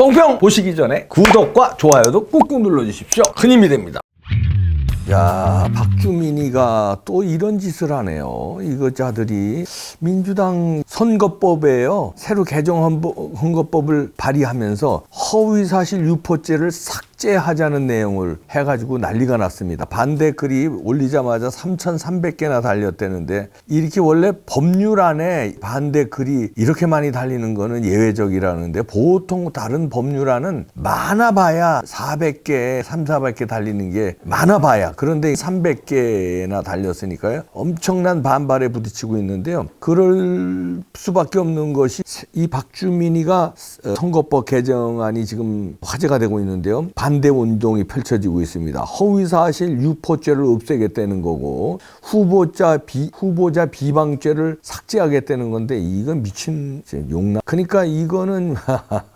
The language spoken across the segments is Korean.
뽕평 보시기 전에 구독과 좋아요도 꾹꾹 눌러주십시오. 큰 힘이 됩니다. 야, 박주민이가 또 이런 짓을 하네요. 이거 자들이 민주당 선거법에요. 새로 개정한 법- 선거법을 발의하면서 허위사실 유포죄를 삭제하자는 내용을 해가지고 난리가 났습니다. 반대 글이 올리자마자 3,300개나 달렸다는데 이렇게 원래 법률 안에 반대 글이 이렇게 많이 달리는 거는 예외적이라는데 보통 다른 법률안은 많아봐야 400개, 3, 400개 달리는 게 많아봐야 그런데 300개나 달렸으니까요. 엄청난 반발에 부딪히고 있는데요. 그럴 수밖에 없는 것이 이 박주민이가 선거법 개정안이 지금 화제가 되고 있는데요. 반대 운동이 펼쳐지고 있습니다. 허위사실 유포죄를 없애겠다는 거고 후보자 비 후보자 비방죄를 삭제하겠다는 건데 이건 미친 용나. 그러니까 이거는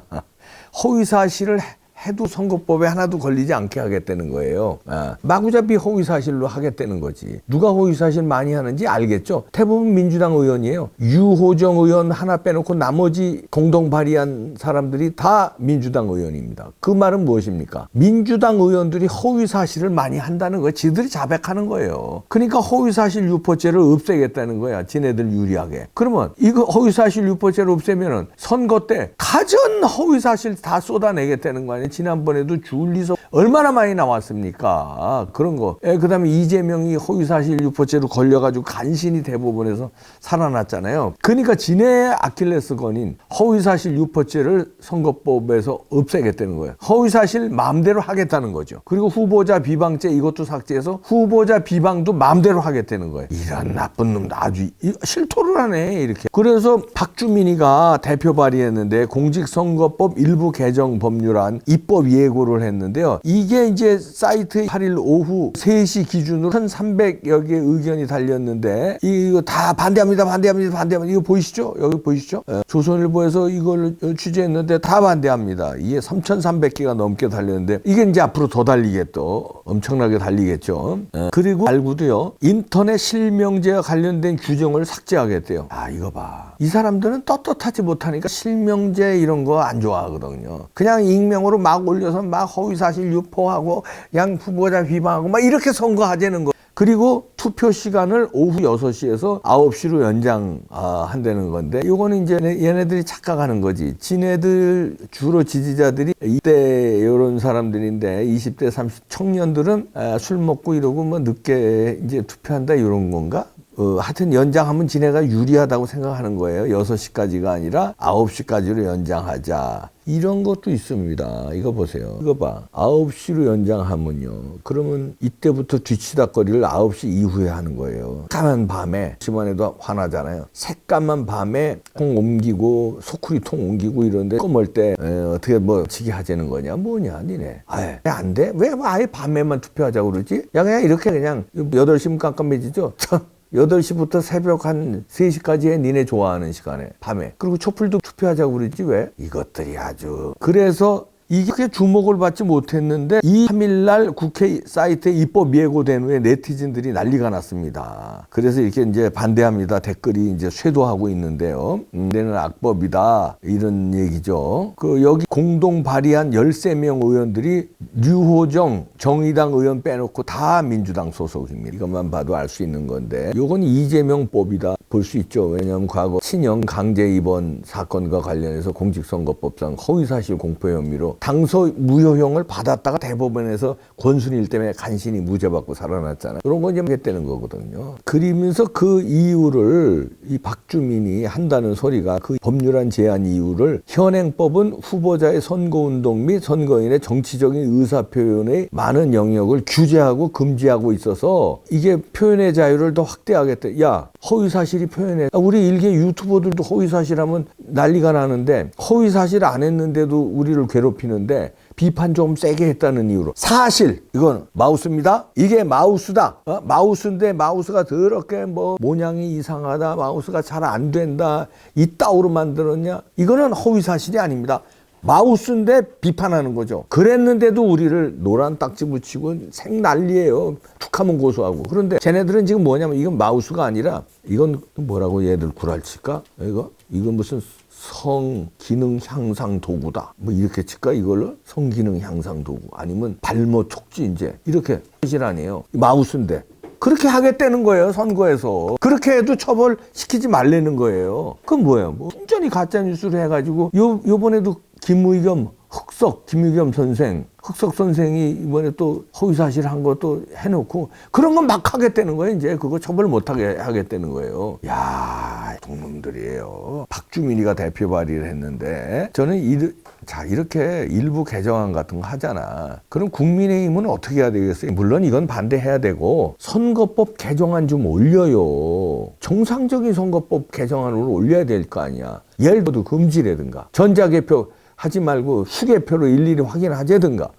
허위 사실을 해도 선거법에 하나도 걸리지 않게 하겠다는 거예요. 아, 마구잡이 허위 사실로 하겠다는 거지. 누가 허위 사실 많이 하는지 알겠죠? 대부분 민주당 의원이에요. 유호정 의원 하나 빼놓고 나머지 공동 발의한 사람들이 다 민주당 의원입니다. 그 말은 무엇입니까? 민주당 의원들이 허위 사실을 많이 한다는 거 지들이 자백하는 거예요. 그러니까 허위 사실 유포죄를 없애겠다는 거야. 지네들 유리하게. 그러면 이거 허위 사실 유포죄를 없애면은 선거 때 가전 허위 사실 다 쏟아내겠다는 거 아니에요? 지난번에도 줄리서 얼마나 많이 나왔습니까? 그런 거. 예, 그다음에 이재명이 허위 사실 유포죄로 걸려가지고 간신히 대법원에서 살아났잖아요. 그러니까 지네 아킬레스건인 허위 사실 유포죄를 선거법에서 없애겠다는 거예요. 허위 사실 마음대로 하겠다는 거죠. 그리고 후보자 비방죄 이것도 삭제해서 후보자 비방도 마음대로 하겠다는 거예요. 이런 나쁜 놈 아주 이- 실토를 하네 이렇게. 그래서 박주민이가 대표 발의했는데 공직선거법 일부 개정 법률안 입법 예고를 했는데요. 이게 이제 사이트 8일 오후 3시 기준으로 1,300여 개 의견이 달렸는데 이거 다 반대합니다, 반대합니다, 반대합니다. 이거 보이시죠? 여기 보이시죠? 예, 조선일보에서 이걸 취재했는데 다 반대합니다. 이게 3,300개가 넘게 달렸는데 이게 이제 앞으로 더 달리겠죠. 엄청나게 달리겠죠. 예, 그리고 알고도요. 인터넷 실명제와 관련된 규정을 삭제하겠대요. 아 이거 봐. 이 사람들은 떳떳하지 못하니까 실명제 이런 거 안 좋아하거든요. 그냥 익명으로 막 올려서 막 허위사실 유포하고 양 후보자 비방하고 막 이렇게 선거하자는 거. 그리고 투표 시간을 오후 6시에서 9시로 연장한다는 건데 요거는 이제 얘네들이 착각하는 거지. 지네들 주로 지지자들이 이때 이런 사람들인데 20대 30 청년들은 아, 술 먹고 이러고 뭐 늦게 이제 투표한다 이런 건가? 어, 하여튼 연장하면 지네가 유리하다고 생각하는 거예요. 6시까지가 아니라 9시까지로 연장하자. 이런 것도 있습니다. 이거 보세요. 이거 봐. 9시로 연장하면요. 그러면 이때부터 뒤치다거리를 9시 이후에 하는 거예요. 까만 밤에, 집안에도 화나잖아요. 색감만 밤에 통 옮기고, 소쿠리 통 옮기고 이런데 꺼멀 때, 에, 어떻게 뭐, 지게 하자는 거냐? 뭐냐, 니네. 아예, 안 돼? 왜 아예 밤에만 투표하자고 그러지? 야, 그냥 이렇게 그냥 8시면 깜깜해지죠? 참. 8시부터 새벽 한 3시까지에 니네 좋아하는 시간에 밤에 그리고 촛불도 투표하자고 그러지 왜? 이것들이 아주 그래서 이게 그렇게 주목을 받지 못했는데 이 3일날 국회 사이트에 입법 예고된 후에 네티즌들이 난리가 났습니다. 그래서 이렇게 이제 반대합니다 댓글이 이제 쇄도하고 있는데요. 음, 내는 악법이다 이런 얘기죠. 그 여기 공동 발의한 13명 의원들이 류호정 정의당 의원 빼놓고 다 민주당 소속입니다. 이것만 봐도 알 수 있는 건데 요건 이재명법이다 볼 수 있죠. 왜냐하면 과거 친형 강제 입원 사건과 관련해서 공직선거법상 허위사실 공표 혐의로 당소 무효형을 받았다가 대법원에서 권순일 때문에 간신히 무죄받고 살아났잖아요. 그런 건 이제 하겠다는 거거든요. 그리면서 그 이유를 이 박주민이 한다는 소리가 그 법률안 제한 이유를 현행법은 후보자의 선거운동 및 선거인의 정치적인 의사표현의 많은 영역을 규제하고 금지하고 있어서 이게 표현의 자유를 더 확대하겠다. 야, 허위사실이 표현해. 아, 우리 일개 유튜버들도 허위사실하면 난리가 나는데 허위 사실 안 했는데도 우리를 괴롭히는데 비판 좀 세게 했다는 이유로 사실 이건 마우스입니다. 이게 마우스다. 어? 마우스인데 마우스가 더럽게 뭐 모양이 이상하다. 마우스가 잘 안 된다. 이따오로 만들었냐? 이거는 허위 사실이 아닙니다. 마우스인데 비판하는 거죠. 그랬는데도 우리를 노란 딱지 붙이고 생 난리예요. 툭하면 고소하고. 그런데 쟤네들은 지금 뭐냐면 이건 마우스가 아니라 이건 뭐라고 얘들 구랄칠까? 이거 이건 무슨 성 기능 향상 도구다. 뭐 이렇게 칠까? 이걸로 성 기능 향상 도구. 아니면 발모 촉진제. 이렇게 뜻이 아니에요. 마우스인데. 그렇게 하겠다는 거예요 선거에서. 그렇게 해도 처벌 시키지 말라는 거예요. 그건 뭐예요? 뭐 완전히 가짜 뉴스를 해가지고 요 요번에도 김의겸 흑석 김의겸 선생. 흑석 선생이 이번에 또 허위사실 한 것도 해놓고 그런 건 막 하겠다는 거예요 이제. 그거 처벌 못하게 하겠다는 거예요. 야 동놈들이에요. 박주민이가 대표 발의를 했는데 저는 이, 자 이렇게 일부 개정안 같은 거 하잖아. 그럼 국민의힘은 어떻게 해야 되겠어요? 물론 이건 반대해야 되고 선거법 개정안 좀 올려요. 정상적인 선거법 개정안을 올려야 될 거 아니야. 예를 들어 금지라든가 전자개표 하지 말고 수개표로 일일이 확인하자든가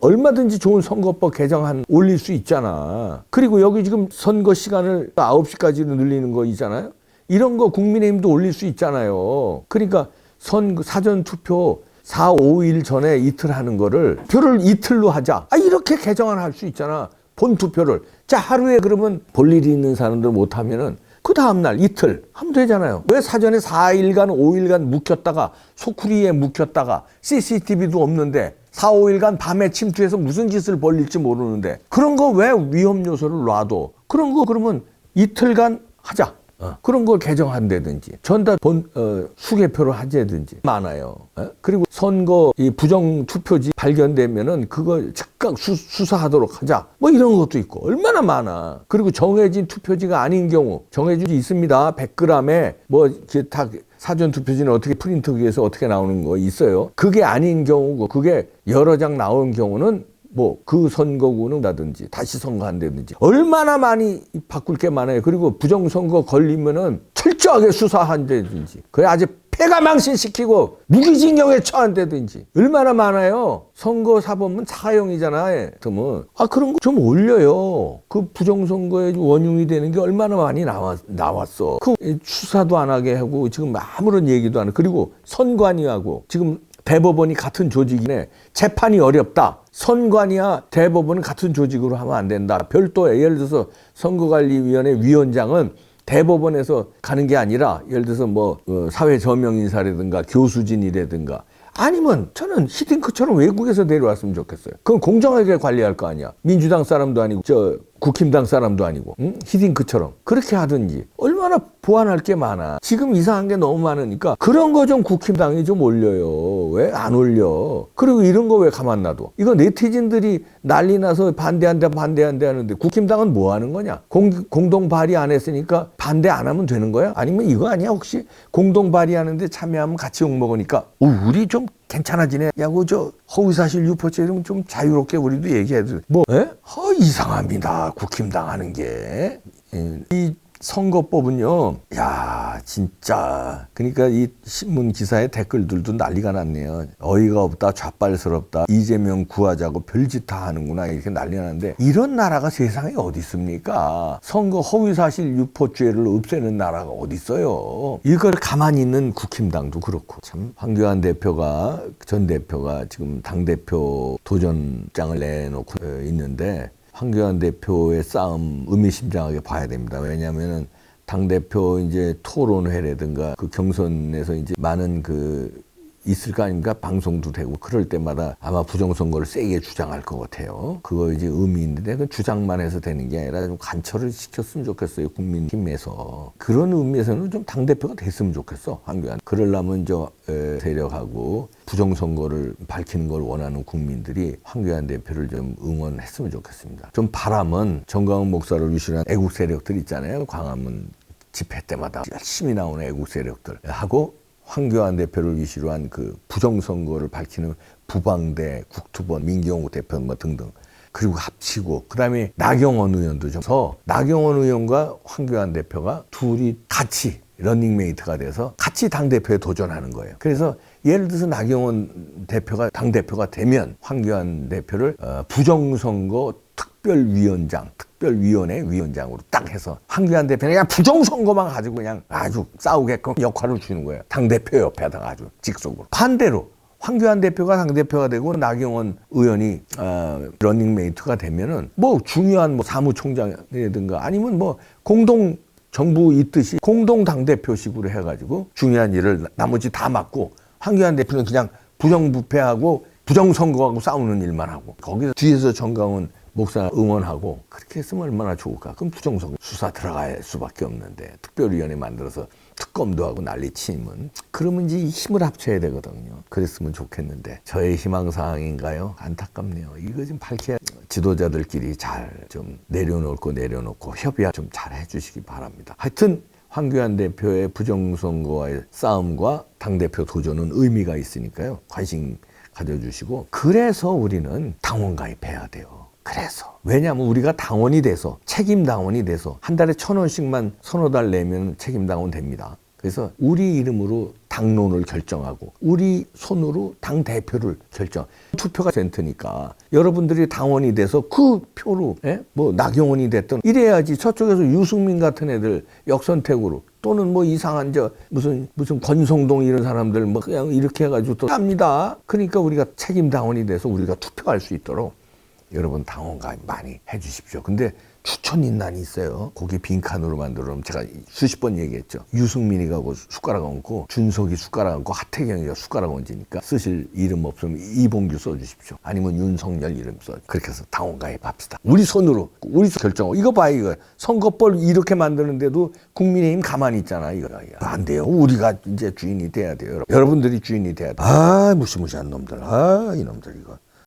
얼마, 든지 좋은 선거법 개정안 올릴 수 있잖아. 그리고 여기 지금 선거 시간을 9시까지로 늘리는 거 있잖아요. 이런 거 국민의힘도 올릴 수 있잖아요. 그러니까 선 사전 투표 4, 5일 전에 이틀 하는 거를 표를 이틀로 하자. 아 이렇게 개정안 할 수 있잖아. 본 투표를. 자 하루에 그러면 볼 일이 있는 사람들 못 하면은 그 다음날 이틀 하면 되잖아요. 왜 사전에 4일간, 5일간 묵혔다가 소쿠리에 묵혔다가 CCTV도 없는데 4, 5일간 밤에 침투해서 무슨 짓을 벌릴지 모르는데 그런 거 왜 위험 요소를 놔도 그런 거 그러면 이틀간 하자. 어, 그런 걸 개정한다든지 전다 본 어, 수개표를 하자든지 많아요. 어? 그리고 선거 이 부정 투표지 발견되면은 그걸 즉각 수, 수사하도록 하자. 뭐 이런 것도 있고 얼마나 많아. 그리고 정해진 투표지가 아닌 경우 정해진 있습니다. 100g에 뭐 이렇게 다 사전 투표지는 어떻게 프린터기에서 어떻게 나오는 거 있어요. 그게 아닌 경우고 그게 여러 장 나온 경우는 뭐 그 선거구는다든지 다시 선거한다든지 얼마나 많이 바꿀 게 많아요. 그리고 부정선거 걸리면은 철저하게 수사한다든지 그래 아주 폐가 망신시키고 무기징역에 처한다든지 얼마나 많아요. 선거 사법은 사형이잖아요. 그러면 아 그런 거 좀 올려요. 그 부정선거에 원흉이 되는 게 얼마나 많이 나왔, 나왔어. 그 수사도 안 하게 하고 지금 아무런 얘기도 안 하고 그리고 선관위하고 지금 대법원이 같은 조직이네. 재판이 어렵다. 선관위와 대법원은 같은 조직으로 하면 안 된다. 별도의 예를 들어서 선거관리위원회 위원장은 대법원에서 가는 게 아니라 예를 들어서 뭐 어, 사회 저명 인사라든가 교수진이라든가 아니면 저는 히딩크처럼 외국에서 내려왔으면 좋겠어요. 그건 공정하게 관리할 거 아니야. 민주당 사람도 아니고 저 국힘당 사람도 아니고 응? 히딩크처럼 그렇게 하든지 얼마나 보완할 게 많아. 지금 이상한 게 너무 많으니까 그런 거 좀 국힘당이 좀 올려요. 왜 안 올려? 그리고 이런 거 왜 가만 놔둬? 이거 네티즌들이 난리 나서 반대한다 반대한다 하는데 국힘당은 뭐 하는 거냐? 공, 공동 발의 안 했으니까 반대 안 하면 되는 거야? 아니면 이거 아니야 혹시 공동 발의하는데 참여하면 같이 욕 먹으니까 어, 우리 좀 괜찮아지네. 야구 저 허위사실 유포죄 이러면 좀 자유롭게 우리도 얘기해도 뭐 에? 허 이상합니다. 국힘 당 하는 게. 예. 이 선거법은요, 야, 진짜. 그러니까 이 신문 기사에 댓글들도 난리가 났네요. 어이가 없다, 좌빨스럽다, 이재명 구하자고 별짓 다 하는구나, 이렇게 난리 나는데, 이런 나라가 세상에 어디 있습니까? 선거 허위사실 유포죄를 없애는 나라가 어디 있어요? 이걸 가만히 있는 국힘당도 그렇고, 참, 황교안 대표가, 전 대표가 지금 당대표 도전장을 내놓고 어, 있는데, 황교안 대표의 싸움 의미심장하게 봐야 됩니다. 왜냐하면은 당 대표 이제 토론회라든가 그 경선에서 이제 많은 그 있을 거 아닙니까? 방송도 되고 그럴 때마다 아마 부정선거를 세게 주장할 것 같아요. 그거 이제 의미 있는데 그 주장만 해서 되는 게 아니라 좀 관철을 시켰으면 좋겠어요. 국민힘에서 그런 의미에서는 좀 당 대표가 됐으면 좋겠어. 황교안. 그러려면 저 에, 세력하고 부정선거를 밝히는 걸 원하는 국민들이 황교안 대표를 좀 응원했으면 좋겠습니다. 좀 바람은 정광훈 목사를 위시한 애국 세력들 있잖아요. 광화문 집회 때마다 열심히 나오는 애국 세력들 하고 황교안 대표를 위시로 한 그 부정선거를 밝히는 부방대, 국투본, 민경호 대표 뭐 등등. 그리고 합치고 그다음에 나경원 의원도 좀서 나경원 의원과 황교안 대표가 둘이 같이 런닝메이트가 돼서 같이 당대표에 도전하는 거예요. 그래서 예를 들어서 나경원 대표가 당대표가 되면 황교안 대표를 어, 부정선거 특별위원장, 특별위원회 위원장으로 딱 해서 황교안 대표는 그냥 부정선거만 가지고 그냥 아주 싸우게끔 역할을 주는 거예요. 당대표 옆에다가 아주 직속으로. 반대로 황교안 대표가 당대표가 되고 나경원 의원이 어, 런닝메이트가 되면은 뭐 중요한 뭐 사무총장이라든가 아니면 뭐 공동 정부 있듯이 공동 당대표식으로 해가지고 중요한 일을 나머지 다 맡고 황교안 대표는 그냥 부정부패하고 부정선거하고 싸우는 일만 하고 거기서 뒤에서 정강훈 목사 응원하고 그렇게 했으면 얼마나 좋을까. 그럼 부정선거 수사 들어갈 수밖에 없는데 특별위원회 만들어서 특검도 하고 난리 치면 그러면 이제 이 힘을 합쳐야 되거든요. 그랬으면 좋겠는데 저의 희망사항인가요? 안타깝네요. 이거 좀 밝혀야 지도자들끼리 잘 좀 내려놓고 내려놓고 협의 좀잘 해주시기 바랍니다. 하여튼 황교안 대표의 부정선거와의 싸움과 당대표 도전은 의미가 있으니까요. 관심 가져주시고 그래서 우리는 당원 가입해야 돼요. 그래서 왜냐하면 우리가 당원이 돼서 책임 당원이 돼서 한 달에 천 원씩만 서너 달 내면 책임 당원 됩니다. 그래서 우리 이름으로 당론을 결정하고 우리 손으로 당 대표를 결정. 투표가 센터니까 여러분들이 당원이 돼서 그 표로 예? 뭐 나경원이 됐든 이래야지 저쪽에서 유승민 같은 애들 역선택으로 또는 뭐 이상한 저 무슨 무슨 권성동 이런 사람들 뭐 그냥 이렇게 해가지고 또 합니다. 그러니까 우리가 책임 당원이 돼서 우리가 투표할 수 있도록 여러분 당원 가입 많이 해주십시오. 근데 추천 인난이 있어요. 거기 빈칸으로 만들어 놓으면 제가 수십 번 얘기했죠. 유승민이 가고 숟가락 얹고 준석이 숟가락 얹고 하태경이가 숟가락 얹으니까 쓰실 이름 없으면 이봉규 써주십시오. 아니면 윤석열 이름 써. 그렇게 해서 당원 가입합시다. 우리 손으로 우리 손 결정. 이거 봐요 이거 선거법 이렇게 만드는데도 국민의힘 가만히 있잖아 이거. 안 돼요. 우리가 이제 주인이 돼야 돼요. 여러분들이 주인이 돼야 돼. 아 무시무시한 놈들. 아 이놈들 이거.